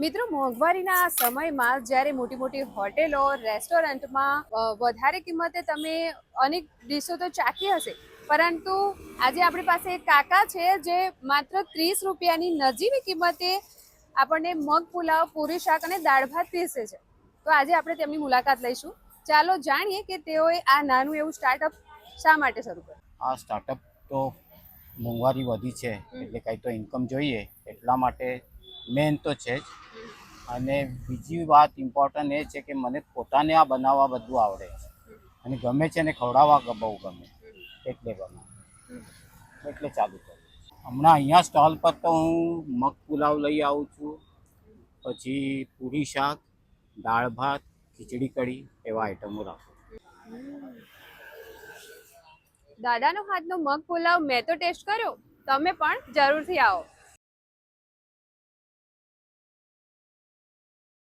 મિત્રો મોંઘવારીના સમયમાં જ્યારે મોટી મોટી હોટેલો રેસ્ટોરન્ટમાં વધારે કિંમતે તમે અનેક ડીશો તો ચાખી હશે પરંતુ આજે આપણી પાસે એક કાકા છે જે માત્ર ત્રીસ રૂપિયાની નજીવી કિંમતે આપણને મગ પુલાવ પૂરી શાક અને દાળ ભાત પીરસે છે. તો આજે આપણે તેમની મુલાકાત લઈશું. ચાલો જાણીએ કે તેઓએ આ નાનું એવું સ્ટાર્ટઅપ શા માટે શરૂ કર્યું? આ સ્ટાર્ટઅપ તો મોંઘવારી વધી છે એટલે કંઈ તો ઇન્કમ જોઈએ એટલા માટે મેન તો છે જ. અને બીજી વાત ઇમ્પોર્ટન્ટ એ છે કે મને પોતાને આ બનાવવા બધું આવડે. અને ગમે છે ને ખવડાવવા બહુ ગમે. એટલે બનાવ. એટલે ચાલુ કરું. હમણાં અહીંયા સ્ટોલ પર તો હું મગ પુલાવ લઈ આવું છું. પછી પૂરી શાક, દાળ ભાત, ખીચડી કઢી એવા આઈટમો રાખું. દાદાનો હાથનો મગ પુલાવ મેં તો ટેસ્ટ કર્યો. તમે પણ જરૂરથી આવો.